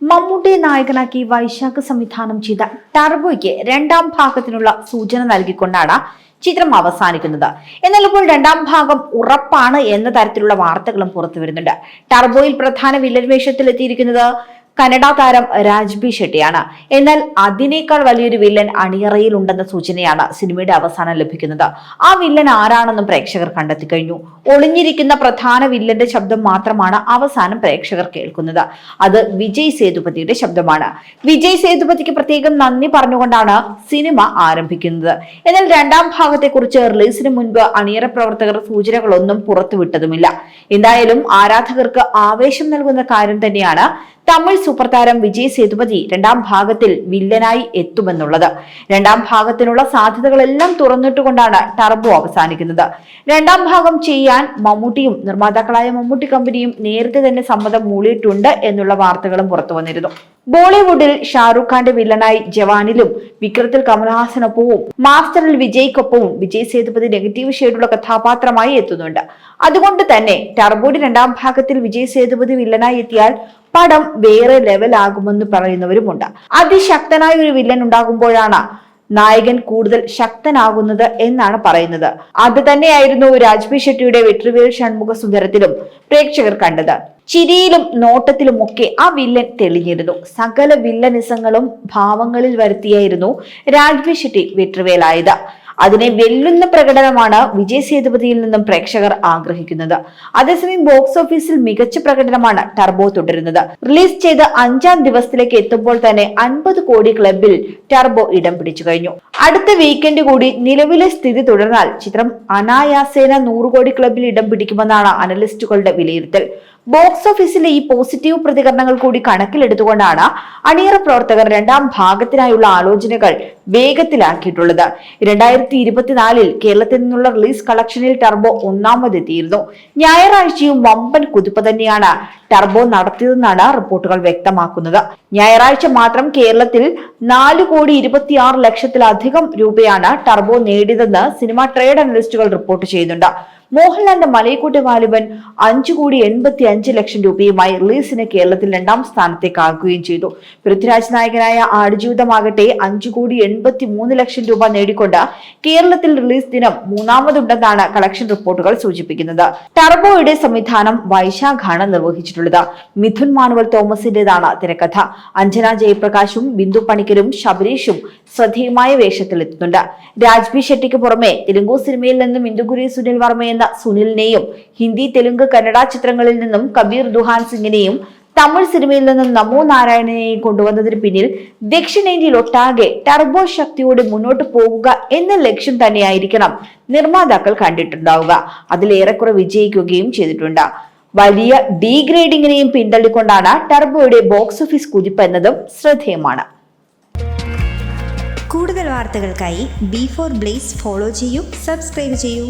മമ്മൂട്ടിയെ നായകനാക്കി വൈശാഖ് സംവിധാനം ചെയ്ത ടർബോയ്ക്ക് രണ്ടാം ഭാഗത്തിനുള്ള സൂചന നൽകിക്കൊണ്ടാണ് ചിത്രം അവസാനിക്കുന്നത്. എന്നാൽ ഇപ്പോൾ രണ്ടാം ഭാഗം ഉറപ്പാണ് എന്ന തരത്തിലുള്ള വാർത്തകളും പുറത്തു വരുന്നുണ്ട് ടർബോയിൽ പ്രധാന വില്ലൻ വേഷത്തിൽ എത്തിയിരിക്കുന്നത് കന്നഡ താരം രാജ്ബി ഷെട്ടിയാണ്. എന്നാൽ അതിനേക്കാൾ വലിയൊരു വില്ലൻ അണിയറയിൽ ഉണ്ടെന്ന സൂചനയാണ് സിനിമയുടെ അവസാനം ലഭിക്കുന്നത്. ആ വില്ലൻ ആരാണെന്നും പ്രേക്ഷകർ കണ്ടെത്തി കഴിഞ്ഞു ഒളിഞ്ഞിരിക്കുന്ന പ്രധാന വില്ലന്റെ ശബ്ദം മാത്രമാണ് അവസാനം പ്രേക്ഷകർ കേൾക്കുന്നത്. അത് വിജയ് സേതുപതിയുടെ ശബ്ദമാണ്. വിജയ് സേതുപതിക്ക് പ്രത്യേകം നന്ദി പറഞ്ഞുകൊണ്ടാണ് സിനിമ ആരംഭിക്കുന്നത്. എന്നാൽ രണ്ടാം ഭാഗത്തെക്കുറിച്ച് റിലീസിന് മുൻപ് അണിയറ പ്രവർത്തകർ സൂചനകളൊന്നും പുറത്തുവിട്ടതുമില്ല. എന്തായാലും ആരാധകർക്ക് ആവേശം നൽകുന്ന കാര്യം തന്നെയാണ് തമിഴ് സൂപ്പർ താരം വിജയ് സേതുപതി രണ്ടാം ഭാഗത്തിൽ വില്ലനായി എത്തുമെന്നുള്ളത്. രണ്ടാം ഭാഗത്തിനുള്ള സാധ്യതകളെല്ലാം തുറന്നിട്ടുകൊണ്ടാണ് ടർബോ അവസാനിക്കുന്നത്. രണ്ടാം ഭാഗം ചെയ്യാൻ മമ്മൂട്ടിയും നിർമ്മാതാക്കളായ മമ്മൂട്ടി കമ്പനിയും നേരത്തെ തന്നെ സമ്മതം മൂളിയിട്ടുണ്ട് എന്നുള്ള വാർത്തകളും പുറത്തു വന്നിരുന്നു. ബോളിവുഡിൽ ഷാറൂഖ് ഖാന്റെ വില്ലനായി ജവാനിലും വിക്രത്തിൽ കമൽഹാസനൊപ്പവും മാസ്റ്ററിൽ വിജയ്ക്കൊപ്പവും വിജയ് സേതുപതി നെഗറ്റീവ് ഷെയ്ഡുള്ള കഥാപാത്രമായി എത്തുന്നുണ്ട്. അതുകൊണ്ട് തന്നെ ടർബോയുടെ രണ്ടാം ഭാഗത്തിൽ വിജയ് സേതുപതി വില്ലനായി എത്തിയാൽ പടം വേറെ ലെവലാകുമെന്ന് പറയുന്നവരുമുണ്ട്. അതിശക്തനായ ഒരു വില്ലൻ ഉണ്ടാകുമ്പോഴാണ് നായകൻ കൂടുതൽ ശക്തനാകുന്നത് എന്നാണ് പറയുന്നത്. അത് തന്നെയായിരുന്നു രാജ്ബി ഷെട്ടിയുടെ വെട്രിവേൽ ഷൺമുഖ സുന്ദരത്തിലും പ്രേക്ഷകർ കണ്ടത്. ചിരിയിലും നോട്ടത്തിലും ഒക്കെ ആ വില്ലൻ തെളിഞ്ഞിരുന്നു. സകല വില്ലനിസങ്ങളും ഭാവങ്ങളിൽ വരുത്തിയായിരുന്നു രാജ്ബി ഷെട്ടി വെട്രിവേലായത്. അതിനെ വെല്ലുന്ന പ്രകടനമാണ് വിജയ് സേതുപതിയിൽ നിന്നും പ്രേക്ഷകർ ആഗ്രഹിക്കുന്നത്. അതേസമയം ബോക്സ് ഓഫീസിൽ മികച്ച പ്രകടനമാണ് ടർബോ തുടരുന്നത്. റിലീസ് ചെയ്ത് അഞ്ചാം ദിവസത്തിലേക്ക് എത്തുമ്പോൾ തന്നെ അൻപത് കോടി ക്ലബിൽ ടർബോ ഇടം പിടിച്ചു കഴിഞ്ഞു. അടുത്ത വീക്കെൻഡ് കൂടി നിലവിലെ സ്ഥിതി തുടർന്നാൽ ചിത്രം അനായാസേന നൂറ് കോടി ക്ലബിൽ ഇടം പിടിക്കുമെന്നാണ് അനലിസ്റ്റുകളുടെ വിലയിരുത്തൽ. ബോക്സ് ഓഫീസിലെ ഈ പോസിറ്റീവ് പ്രതികരണങ്ങൾ കൂടി കണക്കിലെടുത്തുകൊണ്ടാണ് അണിയറ പ്രവർത്തകർ രണ്ടാം ഭാഗത്തിനായുള്ള ആലോചനകൾ വേഗത്തിലാക്കിയിട്ടുള്ളത്. രണ്ടായിരത്തി ഇരുപത്തിനാലിൽ കേരളത്തിൽ നിന്നുള്ള റിലീസ് കളക്ഷനിൽ ടർബോ ഒന്നാമതെത്തിയിരുന്നു ഞായറാഴ്ചയും വമ്പൻ കുതിപ്പ് തന്നെയാണ് ടർബോ നടത്തിയതെന്നാണ് റിപ്പോർട്ടുകൾ വ്യക്തമാക്കുന്നത്. ഞായറാഴ്ച മാത്രം കേരളത്തിൽ നാല് കോടി ഇരുപത്തിയാറ് ലക്ഷത്തിലധികം രൂപയാണ് ടർബോ നേടിയതെന്ന് സിനിമ ട്രേഡ് അനലിസ്റ്റുകൾ റിപ്പോർട്ട് ചെയ്യുന്നുണ്ട്. മോഹൻലാലിന്റെ മലയക്കോട്ടെ വാലിബൻ അഞ്ചു കോടി എൺപത്തി അഞ്ച് ലക്ഷം രൂപയുമായി റിലീസിന് കേരളത്തിൽ രണ്ടാം സ്ഥാനത്തേക്ക് ആക്കുകയും ചെയ്തു. പൃഥ്വിരാജ് നായകനായ ആടുജീവിതമാകട്ടെ അഞ്ചു കോടി എൺപത്തി മൂന്ന് ലക്ഷം രൂപ നേടിക്കൊണ്ട് കേരളത്തിൽ റിലീസ് ദിനം മൂന്നാമതുണ്ടെന്നാണ് കളക്ഷൻ റിപ്പോർട്ടുകൾ സൂചിപ്പിക്കുന്നത്. ടർബോയുടെ സംവിധാനം വൈശാഖാണ് നിർവഹിച്ചിട്ടുള്ളത്. മിഥുൻ മാനുവൽ തോമസിന്റേതാണ് തിരക്കഥ. അഞ്ജന ജയപ്രകാശും ബിന്ദു പണിക്കരും ശബരീഷും ശ്രദ്ധേയമായ വേഷത്തിലെത്തുന്നുണ്ട്. രാജ്ബി ഷെട്ടിക്ക് പുറമെ തെലുങ്കു സിനിമയിൽ നിന്നും ഇന്ദുഗുരി സുനിൽ വർമ്മ എന്ന സുനിലിനെയും ഹിന്ദി തെലുങ്ക് കന്നഡ ചിത്രങ്ങളിൽ നിന്നും കബീർ ദുഹാൻ സിംഗിനെയും തമിഴ് സിനിമയിൽ നിന്നും നമോ നാരായണനെയും കൊണ്ടുവന്നതിന് പിന്നിൽ ദക്ഷിണേന്ത്യയിൽ ഒട്ടാകെ ടർബോ ശക്തിയോടെ മുന്നോട്ട് പോകുക എന്ന ലക്ഷ്യം തന്നെയായിരിക്കണം നിർമ്മാതാക്കൾ കണ്ടിട്ടുണ്ടാവുക. അതിലേറെക്കുറെ വിജയിക്കുകയും ചെയ്തിട്ടുണ്ട്. വലിയ ഡീഗ്രേഡിങ്ങിനെയും പിന്തള്ളിക്കൊണ്ടാണ് ടർബോയുടെ ബോക്സ് ഓഫീസ് കുതിപ്പ് എന്നതും ശ്രദ്ധേയമാണ്. കൂടുതൽ വാർത്തകൾക്കായി ബി ഫോർ ബ്ലേസ് ഫോളോ ചെയ്യൂ സബ്സ്ക്രൈബ് ചെയ്യൂ.